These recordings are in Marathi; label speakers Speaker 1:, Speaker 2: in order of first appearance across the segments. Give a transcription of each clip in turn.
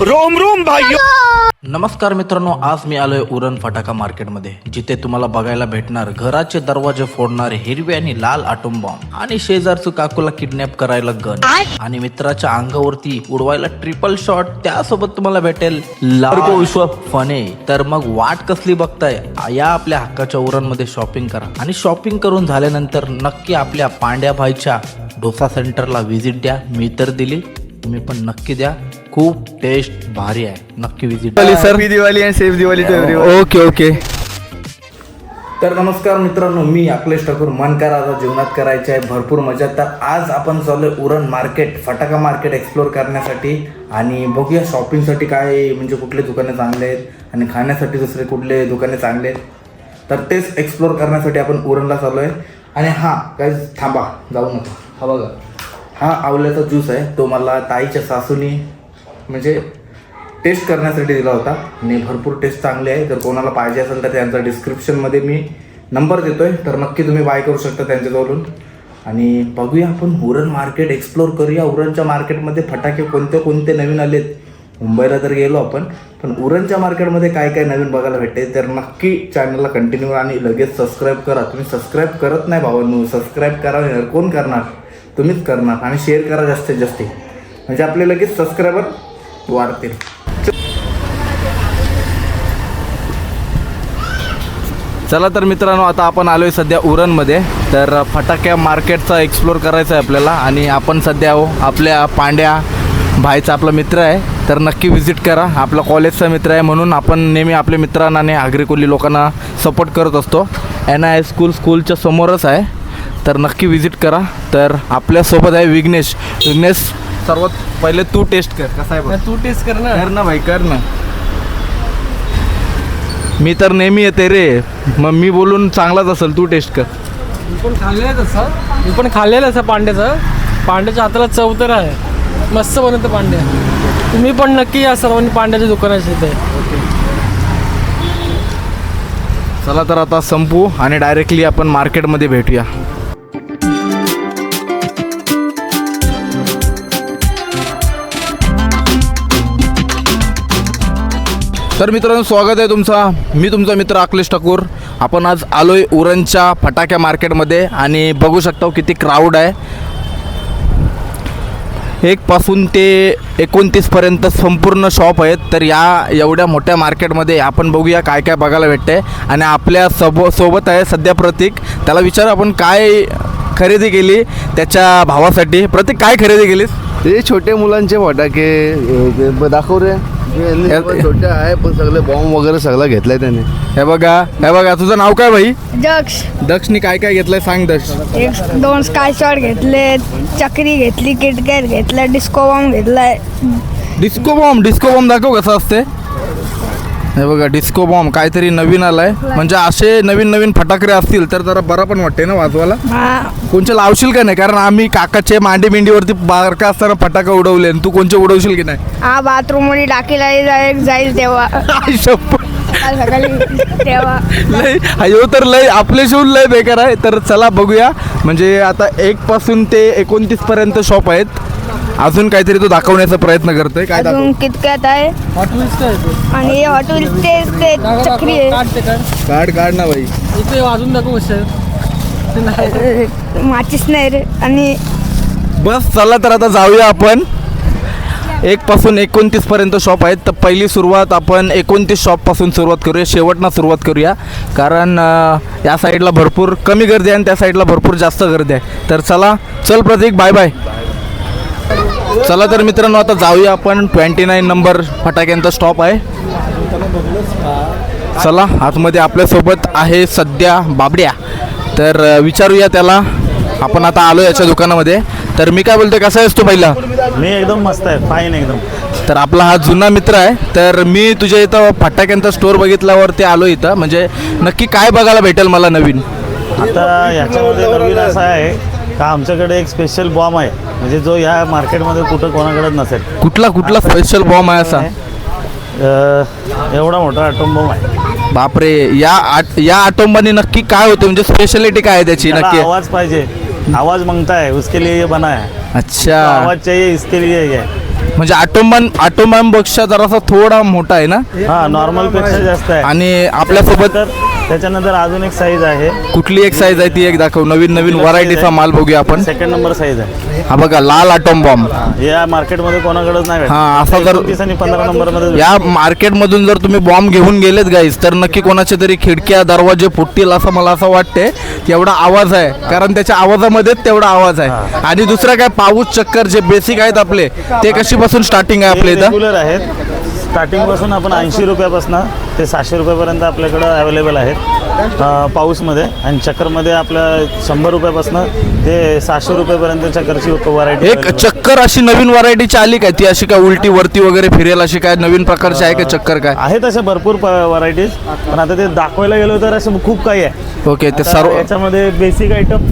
Speaker 1: रोम रोम भाइयों
Speaker 2: नमस्कार मित्रांनो आज मी आलोय उरण फटाका मार्केटमध्ये जिथे तुम्हाला बघायला भेटणार घराचे दरवाजे फोडणारे हिरवे आणि लाल आटोम बॉम्ब आणि शेजारचं काकूला किडनॅप करायला गन आणि मित्राच्या अंगावरती उडवायला ट्रिपल शॉट त्यासोबत तुम्हाला भेटेल लाल विश्व फने. तर मग वाट कसली बघताय या आपल्या हक्काच्या उरणमध्ये शॉपिंग करा. आणि शॉपिंग करून झाल्यानंतर नक्की आपल्या पांड्या भाईच्या डोसा सेंटरला व्हिजिट द्या. मी तर दिली. तुम्ही पण नक्की द्या. खूप टेस्ट भारी आहे. नक्की visit
Speaker 3: Diwali sir
Speaker 1: Diwali and safe Diwali
Speaker 3: okay okay
Speaker 2: तर नमस्कार मित्रांनो मी अखिलेश ठाकूर. मन करा आता जीवनात करायचे आहे. भरपूर मजा. तर आज आपण चालू उरण मार्केट फटाका मार्केट एक्सप्लोर करण्यासाठी. आणि बघूया शॉपिंगसाठी काय म्हणजे कुठले दुकाने चांगले आहेत. आणि खाण्यासाठी दुसरे कुठले दुकाने चांगले आहेत. तर तेच एक्सप्लोर करण्यासाठी आपण उरणला चालू आहे आणि हां काय थांबा. जाऊ नका. हा बघा. हा आवल्याचा ज्यूस आहे तो मला ताईच्या सासूनी म्हणजे टेस्ट करण्यासाठी दिला होता. आणि भरपूर टेस्ट चांगली आहे. जर कोणाला पाहिजे असेल तर त्यांचा डिस्क्रिप्शनमध्ये मी नंबर देतोय. तर नक्की तुम्ही बाय करू शकता त्यांच्याजवळून. आणि बघूया आपण उरण मार्केट एक्सप्लोर करूया. उरणच्या मार्केटमध्ये फटाके कोणते कोणते नवीन आलेत? मुंबईला तर गेलो आपण. पण उरणच्या मार्केटमध्ये काय काय नवीन बघायला भेटते? तर नक्की चॅनलला कंटिन्यू आणि लगेच सबस्क्राईब करा. तुम्ही सबस्क्राईब करत नाही भावांनो. सबस्क्राईब करा. कोण करणार? तुम्हीच करणार आणि शेअर करा जास्तीत जास्त. म्हणजे आपले लगेच सबस्क्रायबर वाढतील.
Speaker 3: चला तर मित्रांनो आता आपण आलोय सध्या उरणमध्ये. तर फटाक्या मार्केटचा एक्सप्लोर करायचा आहे आपल्याला आणि आपण सध्या हो आपल्या पांड्या भाईचा आपला मित्र आहे. तर नक्की व्हिजिट करा. आपला कॉलेजचा मित्र आहे म्हणून आपण नेहमी आपल्या मित्रांना आणि आगरी लोकांना सपोर्ट करत असतो. एन आय स्कूल स्कूलच्या समोरच आहे. तर नक्की व्हिजिट करा. तर आपल्यासोबत आहे विघ्नेश. विघ्नेश सर्वात पहिले तू टेस्ट कर. कसा आहे बघ.
Speaker 4: तू टेस्ट कर ना.
Speaker 3: कर ना भाई कर ना. मी तर नेहमी येते रे. मग मी बोलून चांगलाच असेल तू टेस्ट कर.
Speaker 4: मी पण खाल्लेलं तसं मी पण खाल्लेलं असं पांड्याचं. पांड्याच्या हाताला चव तर आहे. मस्त बनवतं पांड्या. तुम्ही पण नक्की या सर्वांनी पांड्याच्या दुकानाच्या इथे.
Speaker 3: चला तर आता संपू आणि डायरेक्टली आपण मार्केटमध्ये भेटूया. तर मित्रांनो स्वागत आहे तुमचा. मी तुमचा मित्र अखिलेश ठाकूर. आपण आज आलोय उरणच्या फटाक्या मार्केटमध्ये आणि बघू शकता किती क्राऊड आहे. एकपासून ते एकोणतीसपर्यंत संपूर्ण शॉप आहेत. तर या एवढ्या मोठ्या मार्केटमध्ये आपण बघूया काय काय बघायला भेटते आणि आपल्या सबो सोबत आहे सध्या प्रतीक. त्याला विचार आपण काय खरेदी केली त्याच्या भावासाठी. प्रतीक काय खरेदी केलीस?
Speaker 5: ते छोटे मुलांचे फटाके ते ब- दाखव रे. हे छोटे आहे पण सगळे बॉम्ब वगैरे सगळं घेतलाय त्याने.
Speaker 3: हे बघा हे बघा तुझं नाव काय भाई?
Speaker 6: जक्स
Speaker 3: दक्षनी काय काय घेतलंय सांग दक्ष.
Speaker 6: एक दोन स्काय शॉट घेतले चक्री घेतली किटकॅट घेतला डिस्को बॉम्ब घेतलाय.
Speaker 3: डिस्को बॉम्ब डिस्को बॉम्ब दाखव कसं असते हे बघा डिस्को बॉम्ब काहीतरी नवीन आलाय. म्हणजे असे नवीन नवीन फटाकडे असतील तर जरा बरं पण वाटते ना वाजवायला? कोणचे लावशील का नाही? कारण आम्ही काकाचे मांडी बिंडीवरती बारका असताना फटाका उडवले. आणि तू कोणचे उडवशील की नाही?
Speaker 6: हा बाथरूममध्ये टाकीला जाईल तेव्हा. सकाळी तेव्हा
Speaker 3: लय अयो तर लय आपले शिवून लय बेकार आहे. तर चला बघूया. म्हणजे आता एक पासून ते एकोणतीस पर्यंत शॉप आहेत. अजून काहीतरी तो दाखवण्याचा प्रयत्न करतोय. काय दाखव?
Speaker 6: अजून किटकॅट आहे? आणि हॉट व्हील्स ते चक्री
Speaker 4: काढ,
Speaker 6: आहे.
Speaker 4: काढ
Speaker 3: ना बाई.
Speaker 4: वाजून दाखव
Speaker 6: माचीस नाही रे. आणि
Speaker 3: बस चला तर आता जाऊया आपण. एक पासून एकोणतीस पर्यंत शॉप आहेत. तर पहिली सुरुवात आपण एकोणतीस शॉपपासून सुरुवात करूया. शेवटनं सुरुवात करूया. कारण या साईडला भरपूर कमी गर्दी आहे आणि त्या साईडला भरपूर जास्त गर्दी आहे. तर चला चल प्रतीक बाय बाय चला तर मित्रांनो आता जाऊया आपण. ट्वेंटी नाईन नंबर फटाक्यांचा स्टॉप आहे. चला आतमध्ये आपल्यासोबत आहे सध्या बाबड्या. तर विचारूया त्याला. आपण आता आलो याच्या दुकानामध्ये. तर मी काय बोलतोय कसा आहेस तू पहिला?
Speaker 7: मी एकदम मस्त आहे फाईन एकदम.
Speaker 3: तर आपला हा जुना मित्र आहे. तर मी तुझ्या इथं फटाक्यांचा स्टोअर बघितल्यावरती आलो इथं. म्हणजे नक्की काय बघायला भेटेल मला नवीन?
Speaker 7: आता ह्याच्यामध्ये नवीन असं आहे. का आमच्याकडे एक स्पेशल बॉम्ब आहे. म्हणजे जो ह्या मार्केटमध्ये कुठं कोणाकडे नसेल.
Speaker 3: कुठला कुठला स्पेशल बॉम्ब आहे असा?
Speaker 7: अं, एवढा मोठा ॲटोम बॉम्ब आहे.
Speaker 3: बापरे या आट या आटोंबाने नक्की काय होते? म्हणजे स्पेशालिटी काय आहे त्याची
Speaker 7: त्याला
Speaker 3: नक्की?
Speaker 7: आवाज पाहिजे. आवाज मांगता है उसके लिए ये बना है।
Speaker 3: अच्छा।
Speaker 7: आवाज चाहिए इसके लिए ये। है
Speaker 3: म्हणजे ऑटोमॅन ऑटोमॅनपेक्षा जरासा थोडा मोठा आहे ना?
Speaker 7: हा नॉर्मलपेक्षा जास्त आहे.
Speaker 3: आणि आपल्यासोबत
Speaker 7: तर त्याच्यानंतर अजून एक साईज आहे.
Speaker 3: कुठली एक साईज आहे ती एक दाखव. नवीन नवीन व्हरायटीचा माल बघूया आपण.
Speaker 7: सेकंड नंबर साईज आहे.
Speaker 3: हा बघा लाल आटोम बॉम्ब
Speaker 7: या मार्केटमध्ये कोणाकडेच नाही
Speaker 3: हा, असा जर-
Speaker 7: आणि पंधरा नंबरमध्ये
Speaker 3: या मार्केटमधून जर तुम्ही बॉम्ब घेऊन गेलेत गाईस तर नक्की कोणाच्या तरी खिडक्या दरवाजे फुटतील असं मला असं वाटते. एवढा आवाज आहे. कारण त्याच्या आवाजामध्येच तेवढा आवाज आहे. आणि दुसरा काय पाऊस चक्कर जे बेसिक आहेत आपले ते कशीपासून स्टार्टिंग आहे आपल्या इथं?
Speaker 7: रेग्युलर आहेत. स्टार्टिंगपासून आपण ऐंशी रुपयापासून ते सातशे रुपयापर्यंत आपल्याकडं अवेलेबल आहेत. पाऊसमध्ये आणि चक्करमध्ये आपल्या शंभर रुपयापासून ते सहाशे रुपयापर्यंत चक्करची व्हरायटी
Speaker 3: एक चक्कर अशी नवीन व्हरायटीची आली काय? ती अशी काय उलटी वरती वगैरे फिरेल अशी काय? नवीन प्रकारची आहे का चक्कर काय?
Speaker 7: आहेत अशा भरपूर व्हरायटीज पण आता ते दाखवायला गेलो तर असं खूप काही आहे.
Speaker 3: ओके ते सर्व
Speaker 7: याच्यामध्ये बेसिक आयटम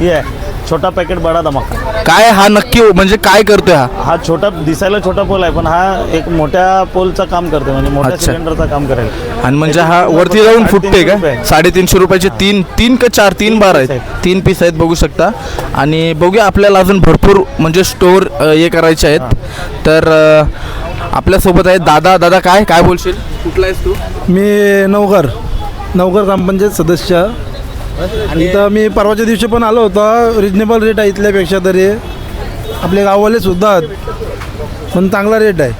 Speaker 7: ये आहे. छोटा पॅकेट बडा धमाका.
Speaker 3: काय हा नक्की म्हणजे काय करतोय हा?
Speaker 7: हा छोटा दिसायला छोटा पोल आहे पण हा एक मोठ्या पोलचं काम करते म्हणजे मोठ्या
Speaker 3: अच्छा.
Speaker 7: सिलेंडरचं काम करेल.
Speaker 3: आणि म्हणजे हा वरती जाऊन फुटते
Speaker 7: साडेतीनशे
Speaker 3: का?
Speaker 7: रुपये.
Speaker 3: साडेतीनशे रुपयाचे तीन तीन का चार तीन बार आहेत. तीन पीस आहेत बघू शकता. आणि बघूया आपल्याला अजून भरपूर म्हणजे स्टोअर हे करायचे आहेत. तर अ, आपल्यासोबत आहेत दादा. दादा काय काय बोलशील? कुठला आहेस तू?
Speaker 8: मी नवघर. नवघर ग्रामपंचायत सदस्य. इथं मी परवाच्या दिवशी पण आलो होतो. रिजनेबल रेट आहे इथल्यापेक्षा तरी. आपले गाववाले सुद्धा आहेत. पण चांगला रेट आहे.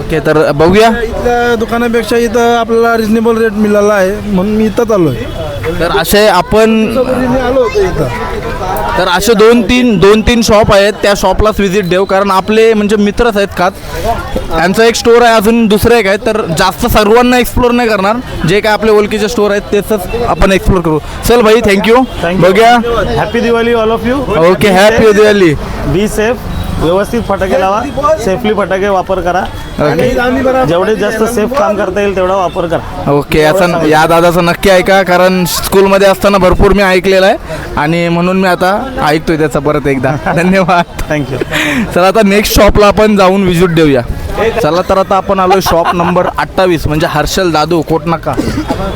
Speaker 3: ओके तर बघूया.
Speaker 8: इथल्या दुकानापेक्षा इथं आपल्याला रिजनेबल रेट मिळाला आहे. म्हणून मी इथंच आलो आहे
Speaker 3: तर असे आपण
Speaker 8: मी आलो होतो इथं
Speaker 3: तर असे दोन तीन दोन तीन शॉप आहेत. त्या शॉपलाच व्हिजिट देऊ. कारण आपले म्हणजे मित्रच आहेत का त्यांचं एक स्टोअर आहे. अजून दुसरं एक आहे तर जास्त सर्वांना एक्सप्लोर नाही करणार. जे काय आपले ओळखीचे स्टोअर आहेत तेच आपण एक्सप्लोर करू. चल भाई थँक्यू बघूया.
Speaker 7: Happy Diwali all of you
Speaker 3: okay happy Diwali
Speaker 7: be safe व्यवस्थित फटाके लावा. सेफली फटाके वापर करा. जेवढे जास्त सेफ काम करता येईल तेवढा वापर करा.
Speaker 3: ओके याचा या दादाचं नक्की ऐका कारण स्कूलमध्ये असताना भरपूर मी ऐकलेलं आहे. आणि म्हणून मी आता ऐकतोय त्याचा परत एकदा. धन्यवाद.
Speaker 7: थँक्यू
Speaker 3: चला आता नेक्स्ट शॉपला आपण जाऊन विजिट देऊया. चला तर आता आपण आलोय शॉप नंबर अठ्ठावीस म्हणजे हर्षल दादू कोटनाका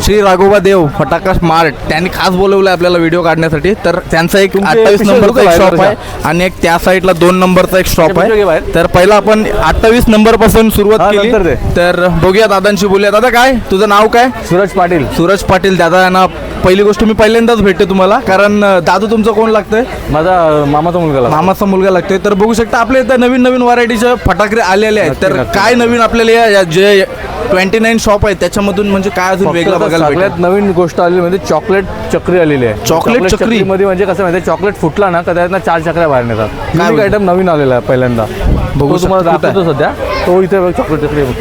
Speaker 3: श्री राघोबा देव फटाका स्मार्ट त्यांनी खास बोलवलं आपल्याला व्हिडिओ काढण्यासाठी. तर त्यांचा एक अठ्ठावीस नंबरचा एक शॉप आहे आणि एक त्या साईडला दोन नंबरचा एक शॉप आहे. तर पहिला आपण अठ्ठावीस नंबरपासून सुरुवात केली. तर बघूया दादांशी बोलूया. दादा काय? तुझं नाव काय?
Speaker 5: सूरज पाटील.
Speaker 3: सूरज पाटील दादा यांना पहिली गोष्ट मी पहिल्यांदाच भेटते तुम्हाला. कारण दादू तुमचं कोण लागतंय?
Speaker 5: माझा मामाचा मुलगा
Speaker 3: मामाचा मुलगा लागतोय. तर बघू शकता आपल्या इथं नवीन नवीन व्हरायटीचे फटाके आलेले आहेत. तर काय नवीन आपल्याला या- या जे ट्वेंटी नाईन शॉप आहेत त्याच्यामधून म्हणजे काय अजून वेगळं बघायला भेटेल?
Speaker 5: सगळ्यात नवीन गोष्ट आलेली म्हणजे चॉकलेट चक्री आलेली आहे.
Speaker 3: चॉकलेट चक्री?
Speaker 5: मध्ये म्हणजे कसं माहिती चॉकलेट फुटला ना त्यातनं चार चक्र्या बाहेर येतात
Speaker 3: बोलतो?
Speaker 5: युनिक आयटम नवीन आलेला आहे पहिल्यांदा.
Speaker 3: बघू
Speaker 5: तो तुम्हाला
Speaker 3: शकतो, कुठं
Speaker 5: दाखवतो सध्या. तो इथे चॉकलेट चक्री आहे.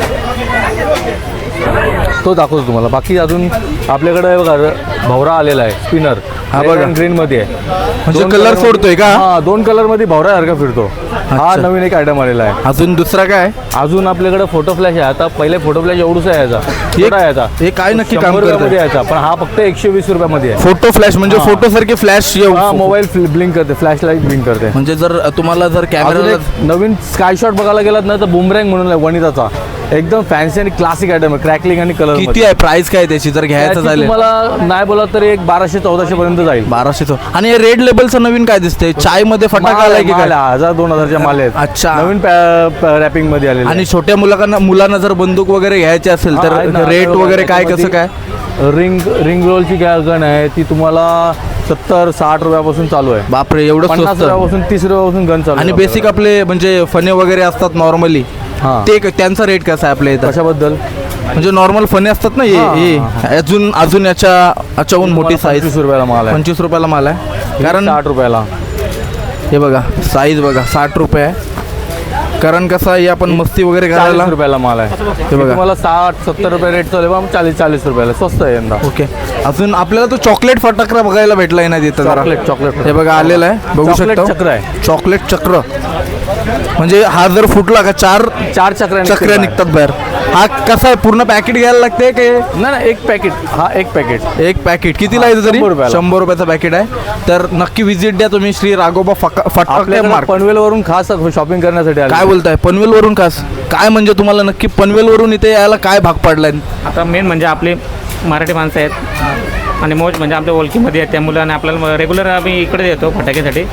Speaker 5: तो दाखवतो तुम्हाला. बाकी अजून आपल्याकडे बघा भवरा आलेला आहे स्पिनर
Speaker 3: हा बघा.
Speaker 5: ग्रीन मध्ये आहे.
Speaker 3: म्हणजे
Speaker 5: दोन
Speaker 3: कलर सोडतोय का?
Speaker 5: हा दोन कलरमध्ये भवरा सारखा फिरतो. हा. नवीन एक आयटम आलेला आहे.
Speaker 3: अजून दुसरा काय?
Speaker 5: अजून आपल्याकडे फोटो फ्लॅश आहे. आता पहिले फोटो फ्लॅश एवढूच आहे याचा छोटा आहे याचा
Speaker 3: हे काय नक्की काम
Speaker 5: शंभर रुपयामध्ये
Speaker 3: करतं
Speaker 5: याचा पण हा फक्त एकशे वीस रुपयामध्ये आहे.
Speaker 3: फोटो फ्लॅश म्हणजे फोटो सारखे फ्लॅश
Speaker 5: हा मोबाईल ब्लिंक करते. फ्लॅश लाइट ब्लिंक करते.
Speaker 3: म्हणजे जर तुम्हाला जर
Speaker 5: अजून
Speaker 3: कॅमेरा
Speaker 5: एक नवीन स्काय शॉट बघायला गेलात ना तर बुमरँग म्हणून आहे वनिताचा एकदम फॅन्सी आणि क्लासिक आयटम आहे. क्रॅकलिंग आणि कलर
Speaker 3: किती आहे? प्राइस काय त्याची? जर घ्यायचं झालं.
Speaker 5: तुम्हाला नाही बोला तर एक बाराशे चौदाशे पर्यंत जाईल.
Speaker 3: बाराशेच आणि रेड लेबलचं नवीन काय दिसतंय? चायमध्ये फटाका आलाय की काय?
Speaker 5: हजार दोन हजारच्या माल आहेत.
Speaker 3: अच्छा.
Speaker 5: नवीन रॅपिंगमध्ये आलेले
Speaker 3: आणि छोट्या मुलांना मुलांना जर बंदूक वगैरे घ्यायची असेल तर रेट वगैरे काय कसं काय?
Speaker 5: रिंग रिंग रोलची काय गण आहे ती तुम्हाला सत्तर साठ रुपयापासून चालू आहे.
Speaker 3: बापरे एवढं
Speaker 5: पन्नास
Speaker 3: स्वस्त
Speaker 5: रुपयापासून तीस रुपयापासून गन चालू
Speaker 3: आणि
Speaker 5: आहे
Speaker 3: बेसिक आपले म्हणजे फने वगैरे असतात नॉर्मली
Speaker 5: हां.
Speaker 3: ते क- त्यांचा रेट कसा आहे आपल्या इथं?
Speaker 5: कशाबद्दल?
Speaker 3: म्हणजे नॉर्मल फने असतात ना हे
Speaker 5: हां,
Speaker 3: हे अजून अजून याच्या याच्याहून मोठी साईज
Speaker 5: पंचवीस रुपयाला माल आहे.
Speaker 3: पंचवीस रुपयाला माल आहे. कारण
Speaker 5: साठ रुपयाला.
Speaker 3: हे बघा साईज बघा साठ रुपये आहे. कारण कसं आहे हे आपण मस्ती वगैरे करायला
Speaker 5: चाळीस रुपयाला माल आहे.
Speaker 3: हे बघा.
Speaker 5: तुम्हाला साठ सत्तर रुपये रेट चालू आहे चाळीस चाळीस रुपयाला. स्वस्त आहे यंदा.
Speaker 3: ओके. अजून आपल्याला तो चॉकलेट फटाकरा बघायला भेटलाय ना तिथं जरा.
Speaker 5: Chocolate, chocolate.
Speaker 3: हे बघा आलेलं आहे. बघू
Speaker 5: चॉकलेट
Speaker 3: शकता
Speaker 5: चक्र आहे.
Speaker 3: चॉकलेट चक्र. म्हणजे हा जर फुटला का चार
Speaker 5: चार चक्र
Speaker 3: चक्र्या निघतात बाहेर. हा कसा आहे? पूर्ण पॅकेट घ्यायला लागते की
Speaker 5: नाही नाही एक पॅकेट हा एक पॅकेट
Speaker 3: एक पॅकेट कितीला आहे तरी?
Speaker 5: शंभर रुपयाला.
Speaker 3: शंभर रुपयाचं पॅकेट आहे. तर नक्की व्हिजिट द्या तुम्ही श्री राघोबा फका फटाके
Speaker 5: आपल्याकडे
Speaker 3: मार्क
Speaker 5: पनवेलवरून खास शॉपिंग करण्यासाठी आले
Speaker 3: काय बोलताय? पनवेल वरून खास? काय म्हणजे तुम्हाला नक्की पनवेल वरून इथे यायला काय भाग पडलाय?
Speaker 9: आता मेन म्हणजे आपले मराठी माणसं आहेत. आणि मोज म्हणजे आमच्या ओळखीमध्ये आहेत. त्यामुळे आणि आपल्याला रेग्युलर आम्ही इकडे येतो फटाक्यासाठी.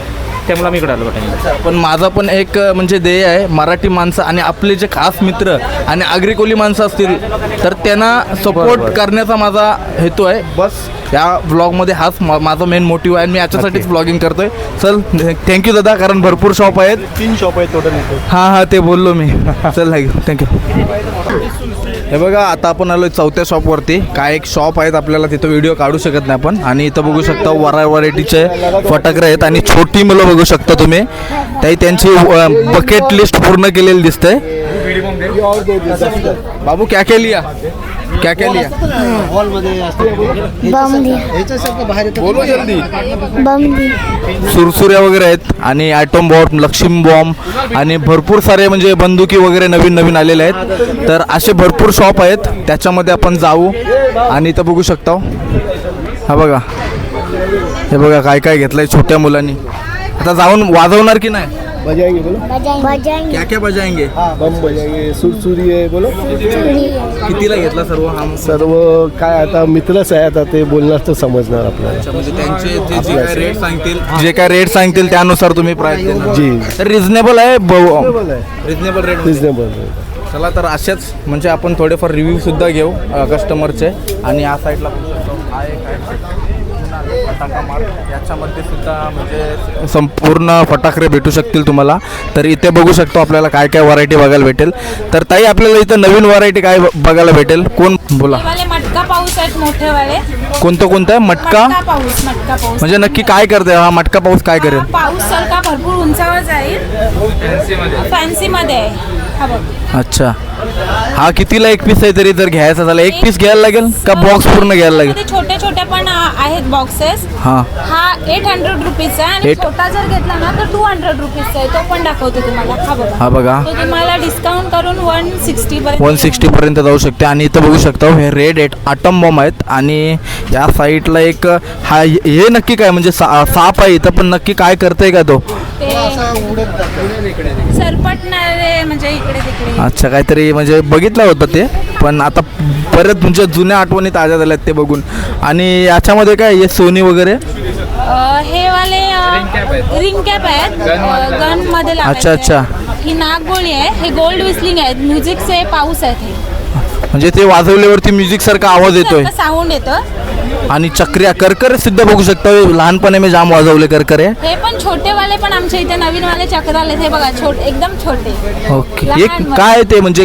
Speaker 9: त्यामुळे आम्ही इकडे आलो फटाक्यासाठी
Speaker 3: पण माझा पण एक म्हणजे ध्येय आहे मराठी माणसं आणि आपले जे खास मित्र आणि आग्रिकोली माणसं असतील तर त्यांना सपोर्ट करण्याचा माझा हेतू आहे. बस या ब्लॉगमध्ये हाच मा- माझा मेन मोटिव्ह आहे आणि मी याच्यासाठीच ब्लॉगिंग करतोय. चल थँक्यू दादा कारण भरपूर शॉप आहेत.
Speaker 8: तीन शॉप आहेत टोटल
Speaker 3: हां हां ते बोललो मी. चल थँक्यू हे बघा आता आपण आलो चौथ्या शॉपवरती काय एक शॉप आहेत आपल्याला तिथं व्हिडिओ काढू शकत नाही आपण. आणि इथं बघू शकता वरा व्हरायटीचे फटाकडे आहेत आणि छोटी मुलं बघू शकता तुम्ही. त्याही त्यांची बकेट लिस्ट पूर्ण केलेली दिसते बाबू क्या के लिया? क्या क्या लिया?
Speaker 6: बम दिया
Speaker 3: बोलो जल्दी।
Speaker 6: बम
Speaker 3: सुरसुऱ्या वगैरे आहेत आणि ॲटम बॉम्ब लक्ष्मी बॉम्ब आणि भरपूर सारे म्हणजे बंदुकी वगैरे नवीन नवीन आलेले आहेत. तर असे भरपूर शॉप आहेत. त्याच्यामध्ये आपण जाऊ आणि इथं बघू शकता हा बघा. हे बघा काय काय घेतलंय छोट्या मुलांनी. आता जाऊन वाजवणार की नाही?
Speaker 8: बजाएंगे बोलो।
Speaker 6: बजाएंगे।
Speaker 3: क्या क्या बजाएंगे?
Speaker 8: बम बजाएंगे। सुरसुरी आहे बोलो।
Speaker 3: कितीला घेतला सर्व हा
Speaker 8: सर्व काय आता मित्रच आहे आता ते बोलणार तर समजणार आपल्याला.
Speaker 3: म्हणजे त्यांचे जे जे काय रेट सांगतील जे काय रेट सांगतील त्यानुसार तुम्ही प्राइस देणार.
Speaker 8: जी.
Speaker 3: तर रिझनेबल आहे रिझनेबल रेट
Speaker 8: रिजनेबल
Speaker 3: चला तर असेच म्हणजे आपण थोडेफार रिव्ह्यू सुद्धा घेऊ कस्टमरचे आणि या साईडला शकतो हा एक आहे. फटाका मार्ट याच्यामध्ये सुद्धा म्हणजे संपूर्ण फटाकडे भेटू शकतील तुम्हाला. तर इथे बघू शकतो आपल्याला काय काय व्हरायटी बघायला भेटेल. तर ताई आपल्याला इथं नवीन व्हरायटी काय ब- बघायला भेटेल? कोण? बोला.
Speaker 10: वाले मटका पाऊस आहेत मोठे वाले.
Speaker 3: कोणतं कोणतं? आहे मटका?
Speaker 10: मटका पाऊस मटका पाऊस.
Speaker 3: म्हणजे नक्की काय करते? हा मटका पाऊस काय करेल?
Speaker 10: पाऊस सारखा भरपूर उंचावर जाईल. फॅन्सी मध्ये. हा बघ.
Speaker 3: अच्छा. हा कितीला एक पीस आहे तरी जर घ्यायचा झाला एक पीस घ्यायला लागेल का बॉक्स पूर्ण घ्यायला लागेल?
Speaker 10: त्यामध्ये छोटे छोटे पण आ, आहेत बॉक्सेस
Speaker 3: हां.
Speaker 10: हा एट हंड्रेड रुपीजचा आहे आणि
Speaker 3: Eight-
Speaker 10: छोटा जर घेतला ना तर टू हंड्रेड रुपीजचा आहे. तो पण दाखवतो तुम्हाला. हा बघा.
Speaker 3: हा बघा.
Speaker 10: तो तुम्हाला डिस्काउंट करून वन सिक्स्टी पर्यंत
Speaker 3: वन सिक्स्टी पर्यंत जाऊ शकते. आणि इथं बघू शकता हे रेड एट आटम बॉम्ब आहेत. आणि या साईडला एक हा हे नक्की काय म्हणजे सा- साप आहे इथं पण नक्की काय करतंय का तो?
Speaker 10: ते सरपटणारे म्हणजे इकडे तिकडे.
Speaker 3: अच्छा काहीतरी म्हणजे बघितलं होतं ते पण आता परत तुमच्या जुन्या आठवणी ताज्या झाल्यात ते बघून. आणि याच्यामध्ये काय हे सोनी वगैरे?
Speaker 10: हे वाले रिंग कॅप आहेत. गनमध्ये
Speaker 3: अच्छा, अच्छा.
Speaker 10: ही नागगोळी आहे. हे गोल्ड विस्लिंग आहेत. म्युझिकचे पाऊस आहेत हे.
Speaker 3: म्हणजे ते वाजवल्यावरती म्युझिक सारखा आवाज येतोय.
Speaker 10: साऊंड येतं.
Speaker 3: आणि चक्र्या करकरे सुद्धा बघू शकता. लहानपणी मी जाम वाजवले करकरे.
Speaker 10: हे पण छोटे वाले पण आमच्या इथे नवीन वाले चक्र आले. हे बघा छोट एकदम छोटे.
Speaker 3: ओके. एक. काय ते म्हणजे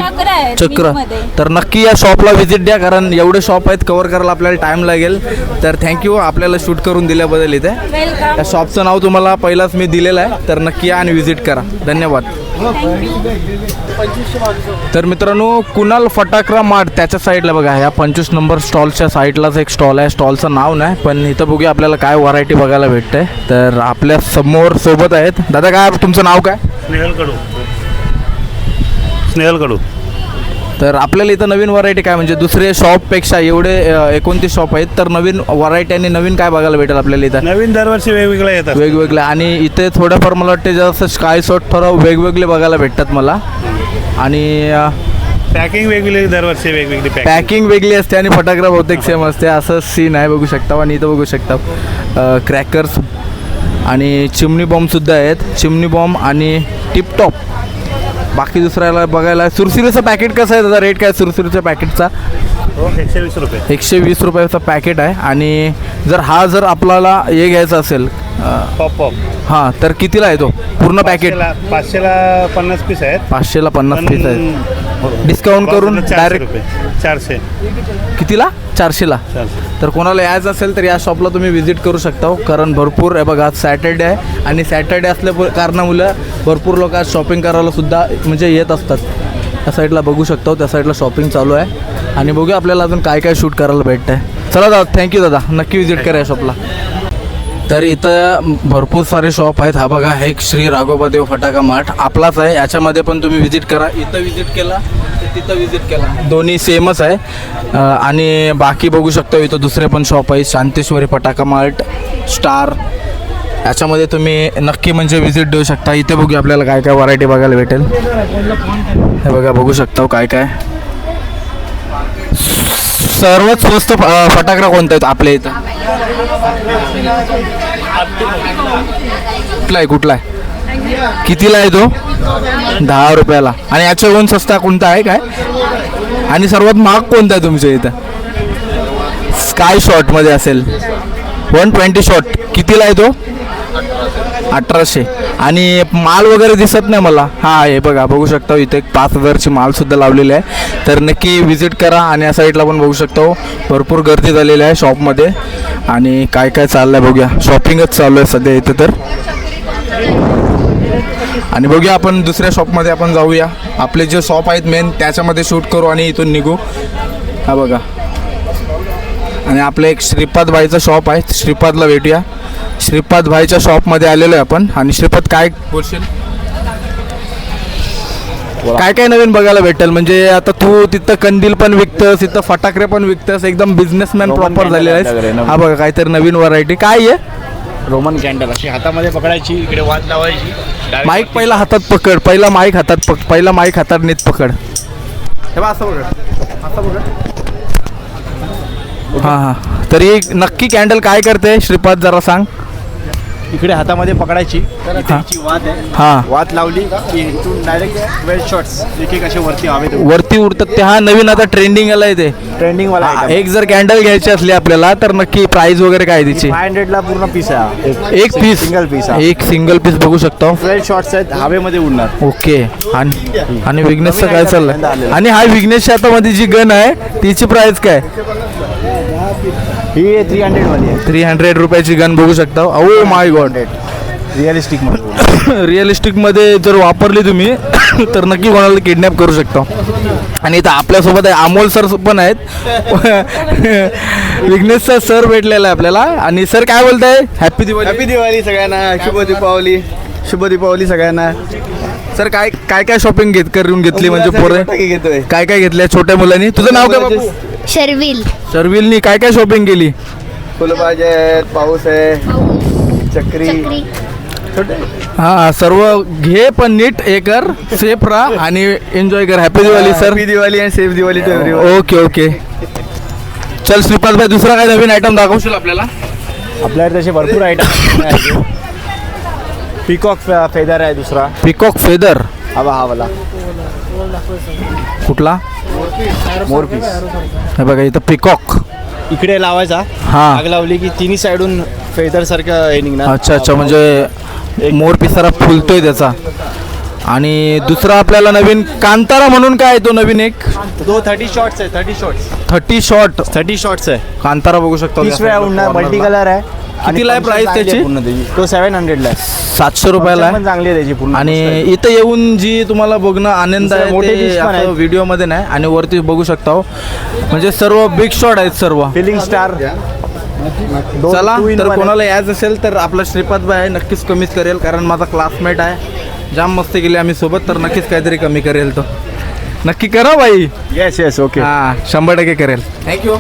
Speaker 10: चक्र.
Speaker 3: तर नक्की या शॉपला व्हिजिट द्या कारण एवढे शॉप आहेत कव्हर करायला आपल्याला टाइम लागेल. तर थँक्यू आपल्याला शूट करून दिल्याबद्दल इथे. त्या शॉपचं नाव तुम्हाला पहिलाच मी दिलेलं आहे. तर नक्की या आणि व्हिजिट करा. धन्यवाद. तर मित्रांनो कुणाल फटाकरा मार्ट त्याच्या साईडला बघा. ह्या पंचवीस नंबर स्टॉलच्या साईडलाच एक स्टॉल आहे. स्टॉलचं नाव नाही पण इथं बघूया आपल्याला काय व्हरायटी बघायला भेटते तर आपल्यासमोर सोबत आहेत. दादा काय तुमचं नाव काय?
Speaker 7: स्नेहल कडू. स्नेहल कडू.
Speaker 3: तर आपल्याला इथं नवीन व्हरायटी काय? म्हणजे दुसरे शॉपपेक्षा एवढे एकोणतीस शॉप आहेत तर नवीन व्हरायटी आणि नवीन काय बघायला भेटेल आपल्याला इथं?
Speaker 7: नवीन दरवर्षी वेगवेगळ्या येतात.
Speaker 3: वेगवेगळे. आणि इथे थोडंफार मला वाटते जास्त स्काय शॉट थोडं वेगवेगळे बघायला भेटतात मला. आणि
Speaker 7: पॅकिंग वेगवेगळी दरवर्षी वेगवेगळी पॅकिंग
Speaker 3: पॅकिंग वेगळी असते आणि फटाकडा बहुतेक सेम असते. असं सीन आहे बघू शकता आणि इथं बघू शकता. क्रॅकर्स आणि चिमणी बॉम्बसुद्धा आहेत. चिमणी बॉम्ब आणि टिपटॉप बाकी दुसऱ्याला बघायला सुरसुरीचं पॅकेट कसं आहे त्याचा रेट काय सुरसुरीच्या पॅकेटचा
Speaker 7: हो एकशे वीस रुपये.
Speaker 3: एकशे वीस रुपयाचा पॅकेट आहे. आणि जर हा जर आपल्याला हे घ्यायचा असेल
Speaker 7: पॉप पॉप
Speaker 3: हां तर कितीला आहे तो? पूर्ण पॅकेट
Speaker 7: पाचशेला पन्नास पीस आहेत.
Speaker 3: पाचशेला पन्नास पीस आहेत. डिस्काउंट करून डायरेक्ट
Speaker 7: चारशे.
Speaker 3: कितीला? चारशेला.
Speaker 7: चारशे.
Speaker 3: तर कोणाला यायचं असेल तर या शॉपला तुम्ही व्हिजिट करू शकता हो. कारण भरपूर आहे बघा आज सॅटर्डे आहे. आणि सॅटर्डे असल्या कारणामुळे भरपूर लोक आज शॉपिंग करायला सुद्धा म्हणजे येत असतात. त्या साईडला बघू शकतो त्या साईडला शॉपिंग चालू आहे. आणि बघूया आपल्याला अजून काय काय शूट करायला भेटतं आहे चला दादा थँक्यू दादा. नक्की व्हिजिट करा या शॉपला तर इथं भरपूर सारे शॉप आहेत. हा बघा हे एक श्री राघोबादेव फटाका मार्ट. आपलाच आहे. याच्यामध्ये पण तुम्ही व्हिजिट करा. इथं व्हिजिट केला तिथं व्हिजिट केला. दोन्ही सेमच आहे. आणि बाकी बघू शकतो इथं दुसरे पण शॉप आहे शांतेश्वरी फटाका मार्ट स्टार. याच्यामध्ये तुम्ही नक्की म्हणजे व्हिजिट देऊ शकता. इथे बघू आपल्याला काय काय व्हरायटी बघायला भेटेल. हे बघा बघू शकता हो काय काय सर्वात स्वस्त फ- फटाकडा कोणता आहे आपल्या इथं? कुठला आहे कुठला आहे? कितीला आहे तो? दहा रुपयाला. आणि याच्याहून सस्ता कोणता आहे काय? आणि सर्वात महाग कोणता आहे तुमच्या इथं? स्काय शॉटमध्ये असेल. वन ट्वेंटी शॉट कितीला आहे तो? अठराशे. आणि माल वगैरे दिसत नाही मला. हा हे बघा बघू शकता इथे एक पाच हजारची मालसुद्धा लावलेली आहे. तर नक्की व्हिजिट करा आणि या साईडला पण बघू शकतो हो. भरपूर गर्दी झालेली आहे शॉपमध्ये आणि काय काय चाललं आहे बघूया. शॉपिंगच चालू आहे सध्या इथे तर. आणि बघूया आपण दुसऱ्या शॉपमध्ये आपण जाऊया. आपले जे शॉप आहेत मेन त्याच्यामध्ये शूट करू आणि इथून निघू. हा बघा. आणि आपलं एक श्रीपाद बाईचं शॉप आहे. श्रीपादला भेटूया. श्रीपाद भाईच्या शॉपमध्ये आलेलो आहे आपण. आणि श्रीपाद काय बोलशील? काय काय नवीन बघायला भेटेल? म्हणजे आता तू तिथं कंदील पण विकतस तिथं फटाकडे पण विकतस एकदम बिझनेसमॅन प्रॉपर झालेला आहे हा बघा काहीतरी नवीन व्हरायटी काय आहे?
Speaker 1: रोमन कॅन्डल अशी हातामध्ये पकडायची इकडे वाद लावायची.
Speaker 3: माईक पहिला हातात पकड पहिला माईक हातात पक पहिला माईक हातात नीट पकड. हे बघ असं पकड. असं पकड. हां हां. तरी नक्की कॅन्डल काय करते? श्रीपाद जरा सांग.
Speaker 1: इकडे हातामध्ये पकडायची. हिची वाद आहे.
Speaker 3: हां.
Speaker 1: वाद लावली की इथून डायरेक्ट ट्वेल्व शॉट्स एक एक असे वरती
Speaker 3: वरती उडतात ते. हा नवीन आता ट्रेंडिंग आलाय ते.
Speaker 1: ट्रेंडिंग वाला
Speaker 3: एक जर कॅन्डल घ्यायची असली आपल्याला तर नक्की प्राइस वगैरे काय तिची?
Speaker 1: फाय हंड्रेडला पूर्ण पीस आहे हा.
Speaker 3: एक पीस
Speaker 1: सिंगल पीस
Speaker 3: एक सिंगल पीस बघू शकतो.
Speaker 1: ट्वेल्व शॉट्स आहेत हवेमध्ये उडणार.
Speaker 3: ओके. आणि आणि विघ्नेशचं काय चाललंय? आणि हा विघ्नेश हातामध्ये जी गन आहे तिची प्राइस काय?
Speaker 1: ही थ्री हंड्रेड वाली आहे.
Speaker 3: थ्री हंड्रेड रुपयाची गन बघू शकता. ओ माय गॉड
Speaker 1: रिअलिस्टिकमध्ये
Speaker 3: रिअलिस्टिक मध्ये जर वापरली तुम्ही तर नक्की कोणाला किडनॅप करू शकतो. आणि इथं आपल्यासोबत आहे अमोल सर पण आहेत. विघ्नेशचा सर भेटलेला आहे आपल्याला. आणि सर काय बोलताय? हॅपी दिवाळी
Speaker 1: हॅपी दिवाळी सगळ्यांना. शुभ दीपावली. शुभ दीपावली सगळ्यांना.
Speaker 3: सर काय काय काय शॉपिंग घेत करून घेतली म्हणजे पोरे?
Speaker 1: घेतोय.
Speaker 3: काय काय घेतलंय? छोट्या मुलांनी. तुझं नाव काय
Speaker 6: शर्विल.
Speaker 3: शर्विलनी काय काय शॉपिंग केली?
Speaker 1: फुलभाजी आहेत पाऊस आहे चक्री.
Speaker 3: हा सर्व घे पण नीट हे कर सेफ राहा आणि एन्जॉय कर. Happy Diwali sir
Speaker 1: happy Diwali आणि safe Diwali to everyone
Speaker 3: okay okay चल श्रीपाद भाई दुसरा काय नवीन आयटम दाखवशील आपल्याला?
Speaker 1: आपल्याकडे तसे भरपूर आयटम पिकॉक फेदर आहे दुसरा.
Speaker 3: पिकॉक फेदर
Speaker 1: हवा हा वाला
Speaker 3: कुठला?
Speaker 1: मोर पीस
Speaker 3: हे बघा इथं पिकॉक
Speaker 1: इकडे लावायचा.
Speaker 3: हा.
Speaker 1: आग लावली की तिन्ही साईडून फेदर सारखं हे निघणार.
Speaker 3: अच्छा अच्छा म्हणजे मोर पिसारा फुलतोय त्याचा. आणि दुसरा आपल्याला नवीन कांतारा म्हणून काय तो नवीन एक?
Speaker 1: तो थर्टी शॉर्ट्स आहे thirty shorts
Speaker 3: thirty shot
Speaker 1: thirty shorts आहे.
Speaker 3: कांतारा बघू शकतो.
Speaker 1: मल्टी कलर आहे.
Speaker 3: कितीला आहे price त्याची?
Speaker 1: पूर्ण त्याची. तो सेवन हंड्रेडला आहे.
Speaker 3: सातशे रुपयाला आहे.
Speaker 1: चांगली आहे त्याची पूर्ण
Speaker 3: आणि इथं येऊन जी तुम्हाला बघणं आनंद
Speaker 1: दुसरे मोठे
Speaker 3: आहे
Speaker 1: dish पण आहेत.
Speaker 3: व्हिडिओमध्ये नाही. आणि वरती बघू शकता हो. म्हणजे सर्व बिग शॉट आहेत सर्व.
Speaker 1: फिलिंग स्टार
Speaker 3: चला तर कोणाला यायचं असेल तर आपला श्रीपाद भाई आहे नक्कीच कमीच करेल कारण माझा क्लासमेट आहे. जाम मस्ती केली आम्ही सोबत तर नक्कीच काहीतरी कमी करेल तो. नक्की करा बाई
Speaker 1: येस येस ओके
Speaker 3: हा शंभर टक्के करेल. थँक्यू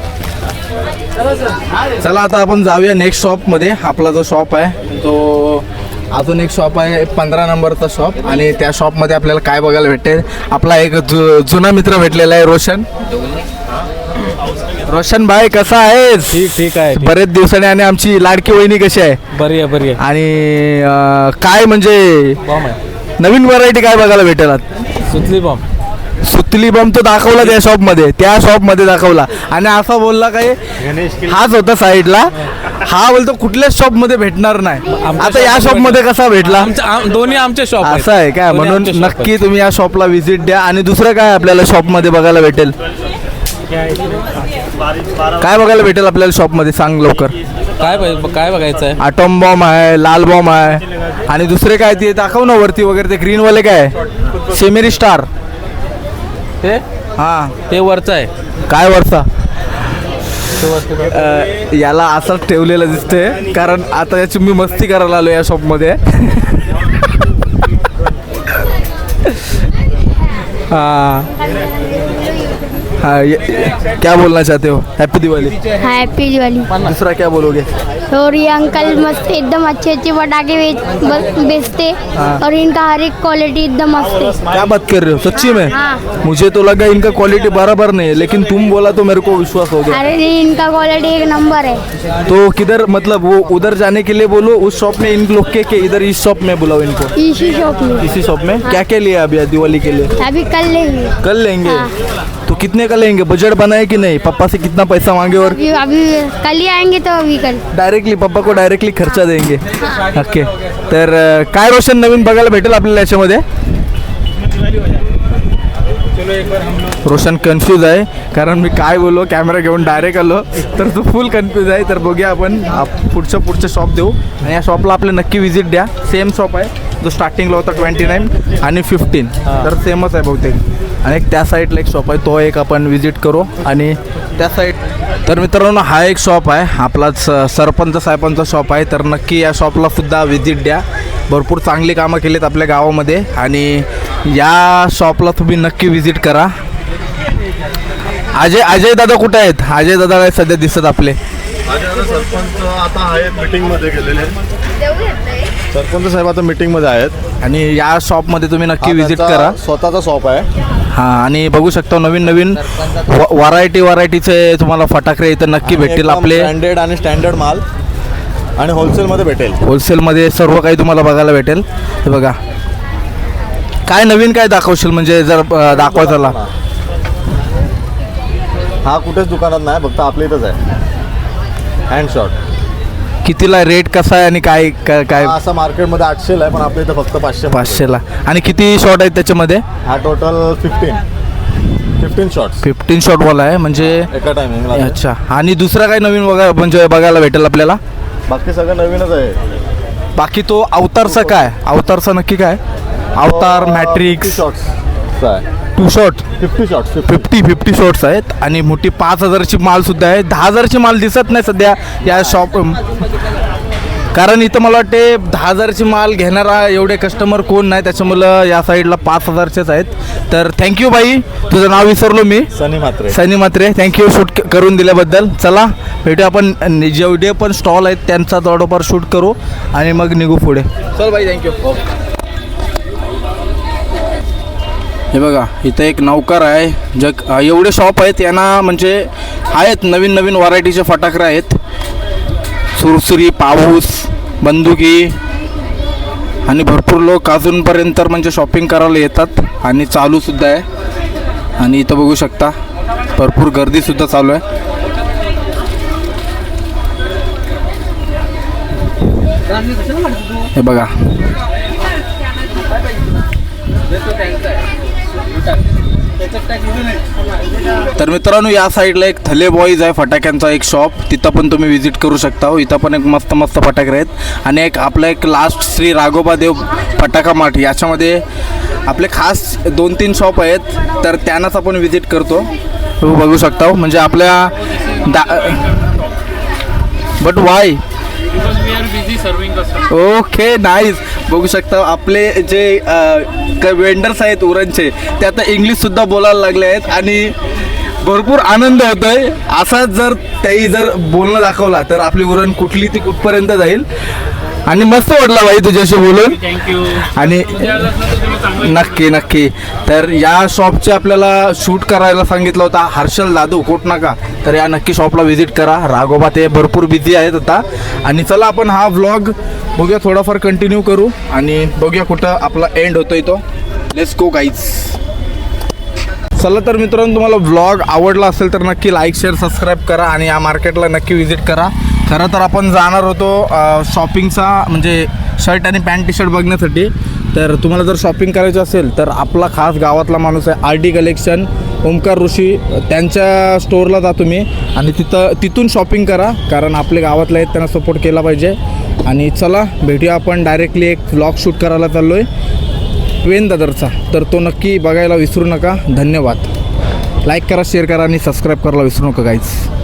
Speaker 3: चला आता आपण जाऊया नेक्स्ट शॉपमध्ये आपला जो शॉप आहे तो अजून एक शॉप आहे पंधरा नंबरचा शॉप आणि त्या शॉपमध्ये आपल्याला काय बघायला भेटते? आपला एक जु जुना मित्र भेटलेला आहे रोशन. रोशन भाई कसा आहेस?
Speaker 4: ठीक ठीक आहे
Speaker 3: बरेच दिवसाने आणि आमची लाडकी वहिनी कशी आहे?
Speaker 4: बरी आहे बरी आहे.
Speaker 3: आणि काय म्हणजे
Speaker 4: आहे.
Speaker 3: नवीन व्हरायटी काय बघायला भेटेल
Speaker 4: सुतली बॉम्ब
Speaker 3: सुतली बम तो दाखवला त्या शॉपमध्ये. त्या शॉपमध्ये दाखवला. आणि असा बोलला काय हाच होता साईडला. हा बोलतो कुठल्याच शॉपमध्ये भेटणार नाही. आता या शॉपमध्ये कसा भेटला?
Speaker 4: दोन्ही आमचे शॉप
Speaker 3: असं आहे काय? म्हणून नक्की तुम्ही या शॉपला व्हिजिट द्या. आणि दुसरं काय आपल्याला शॉपमध्ये बघायला भेटेल? काय बघायला भेटेल आपल्याला शॉपमध्ये? सांग लवकर.
Speaker 4: काय काय बघायचं आहे?
Speaker 3: आटॉम बॉम्ब आहे लाल बॉम्ब आहे. आणि दुसरे काय ते दाखव ना वरती वगैरे ते ग्रीन वाले काय सेमेरी स्टार
Speaker 4: ते?
Speaker 3: हा.
Speaker 4: ते वरचं आहे.
Speaker 3: काय वरचा? अ, याला असंच ठेवलेलं दिसतंय कारण आता याची मी मस्ती करायला आलो या शॉपमध्ये. हा. हाँ ये, क्या बोलना चाहते हो? हैप्पी दिवाली
Speaker 6: हैप्पी दिवाली
Speaker 3: दूसरा क्या बोलोगे?
Speaker 6: और ये अंकल मस्त एकदम अच्छे अच्छे पटाखे बेचते और इनका हर एक क्वालिटी एकदम मस्त है।
Speaker 3: क्या बात कर रहे हो? सच्ची में?
Speaker 6: हाँ।
Speaker 3: मुझे तो लगा इनका क्वालिटी बराबर नहीं है लेकिन तुम बोला तो मेरे को विश्वास हो गया।
Speaker 6: अरे नहीं इनका क्वालिटी एक नंबर है।
Speaker 3: तो किधर मतलब वो उधर जाने के लिए बोलो उस शॉप में इन लोग के, के इधर इस शॉप में बुलाओ इनको।
Speaker 6: इसी शॉप में।
Speaker 3: इसी शॉप में? क्या क्या लिया अभी दिवाली के लिए?
Speaker 6: अभी कल लेंगे।
Speaker 3: कल लेंगे?
Speaker 6: हाँ।
Speaker 3: कितने का लेंगे? बजट बनाए कि नहीं? पापा से कितना पैसा मांगे और
Speaker 6: अभी अभी कल ही आएंगे तो अभी कल।
Speaker 3: डायरेक्टली पप्पा को डायरेक्टली खर्चा देंगे। ओके तर अं, काय रोशन नवीन बघायला भेटेल आपल्याला याच्यामध्ये? रोशन कन्फ्यूज आहे. कारण मी काय बोललो कॅमेरा घेऊन डायरेक्ट आलो. तर तो फुल कन्फ्यूज आहे. तर बघूया आपण. आप- पुढचं पुढचं शॉप देऊ. आणि या शॉपला आपले नक्की विजिट द्या. सेम शॉप आहे. जो स्टार्टिंगला होता ट्वेंटी नाईन आणि फिफ्टीन तर सेमच आहे बहुतेक. आणि एक त्या साईडला एक शॉप आहे तो एक आपण विजिट करू. आणि त्या साईड तर मित्रांनो हा एक शॉप आहे. आपलाच अ, सरपंच साहेबांचा शॉप आहे. तर नक्की या शॉपला सुद्धा व्हिजिट द्या. भरपूर चांगली कामं केलीत आपल्या गावामध्ये. आणि या शॉपला तुम्ही नक्की व्हिजिट करा. अजय अजय दादा कुठे आहेत? अजय दादा काय सध्या दिसत आपले?
Speaker 11: सरपंच आता आहेत गेलेले. सरपंच साहेब आता मीटिंगमध्ये आहेत.
Speaker 3: आणि या शॉपमध्ये तुम्ही नक्की व्हिजिट करा.
Speaker 11: स्वतःचा शॉप आहे.
Speaker 3: हां आणि बघू शकता नवीन नवीन व्हरायटी व्हरायटीचे तुम्हाला फटाकडे इथं नक्की भेटतील आपले.
Speaker 11: ब्रँडेड आणि स्टँडर्ड माल. आणि होलसेल मध्ये भेटेल.
Speaker 3: होलसेलमध्ये सर्व काही तुम्हाला बघायला भेटेल. हे बघा. काय नवीन काय दाखवशील? म्हणजे जर दाखवायचं
Speaker 11: हा कुठेच दुकानात नाही फक्त आपल्या इथंच आहे. हँड शॉट
Speaker 3: कितीला रेट कसा आहे आणि काय काय काय?
Speaker 11: असं मार्केटमध्ये आठशेला आहे पण आपल्या इथं फक्त पाचशे
Speaker 3: पाचशेला. आणि किती शॉट आहेत त्याच्यामध्ये?
Speaker 11: हा total fifteen fifteen shots
Speaker 3: fifteen शॉटवाला आहे म्हणजे
Speaker 11: एका टायमिंगला
Speaker 3: अच्छा. आणि दुसरा काय नवीन बघा म्हणजे बघायला भेटेल आपल्याला?
Speaker 11: बाकी सगळं नवीनच आहे.
Speaker 3: बाकी तो अवतारचा काय? अवतारचा नक्की काय? अवतार मॅट्रिक्स
Speaker 11: शॉट्स आहे.
Speaker 3: Two shot
Speaker 11: fifty shots
Speaker 3: fifty fifty shots आहेत. आणि मोठी पाच हजारची माल सुद्धा आहे. दहा हजारची माल दिसत नाही सध्या या शॉप कारण इथं मला वाटते दहा हजारची माल घेणारा एवढे कस्टमर कोण नाही. त्याच्यामुळं या साईडला पाच हजारचेच आहेत. तर थँक्यू बाई. तुझं नाव विसरलो मी.
Speaker 11: Sunny Matre
Speaker 3: Sunny Matre thank you shoot करून दिल्याबद्दल. चला भेटू आपण. जेवढे पण स्टॉल आहेत त्यांचा थोडंफार शूट करू. आणि मग निघू पुढे. चल बाई थँक्यू हे बघा इथं एक नौकर आहे जग एवढे शॉप आहेत यांना म्हणजे आहेत नवीन नवीन व्हरायटीचे फटाकडे आहेत. सुरसुरी पाऊस बंदुकी आणि भरपूर लोक अजूनपर्यंत तर म्हणजे शॉपिंग करायला येतात आणि चालूसुद्धा आहे. आणि इथं बघू शकता भरपूर गर्दीसुद्धा चालू आहे. हे बघा. तर मित्रांनो या साईडला एक थले बॉईज आहे फटाक्यांचा एक शॉप तिथं पण तुम्ही व्हिजिट करू शकता हो. इथं पण एक मस्त मस्त फटाके आहेत. आणि एक आपलं एक लास्ट श्री राघोबा देव फटाका माठ याच्यामध्ये आपले खास दोन तीन शॉप आहेत. तर त्यांनाच आपण व्हिजिट करतो. बघू शकता हो. म्हणजे आपल्या दा बट वाय ओके नाईस बघू शकता आपले जे वेंडर्स आहेत उरणचे ते आता इंग्लिशसुद्धा बोलायला लागले आहेत आणि भरपूर आनंद होतोय. असा जर त्याही जर बोलणं दाखवला तर आपली उरण कुठली ती कुठपर्यंत जाईल? आणि मस्त वाटलं बाई तुझ्याशी बोलून.
Speaker 9: थँक्यू
Speaker 3: आणि नक्की नक्की. तर या शॉपचे आपल्याला शूट करायला सांगितलं होता हर्षल जाधव कोटनाका तर या नक्की शॉपला व्हिजिट करा. राघोबा ते भरपूर बिझी आहेत आता. आणि चला आपण हा व्लॉग बघूया थोडाफार कंटिन्यू करू. आणि बघूया कुठं आपला एंड होतोय तो. लेट्स गो गाईज चला तर मित्रांनो तुम्हाला व्लॉग आवडला असेल तर नक्की लाईक शेअर सबस्क्राईब करा आणि या मार्केटला नक्की व्हिजिट करा. खरं तर आपण जाणार होतो शॉपिंगचा म्हणजे शर्ट आणि पॅन्ट टी शर्ट बघण्यासाठी. तर तुम्हाला जर शॉपिंग करायचं असेल तर आपला खास गावातला माणूस आहे R D collection Omkar Rishi. त्यांच्या स्टोअरला जा तुम्ही आणि तिथं तिथून शॉपिंग करा कारण आपले गावातले आहेत त्यांना सपोर्ट केला पाहिजे. आणि चला भेटूया आपण डायरेक्टली एक व्लॉग शूट करायला चाललो आहे ट्वेन दादरचा. तर तो नक्की बघायला विसरू नका. धन्यवाद. लाईक करा शेअर करा आणि सबस्क्राईब करायला विसरू नका गाईज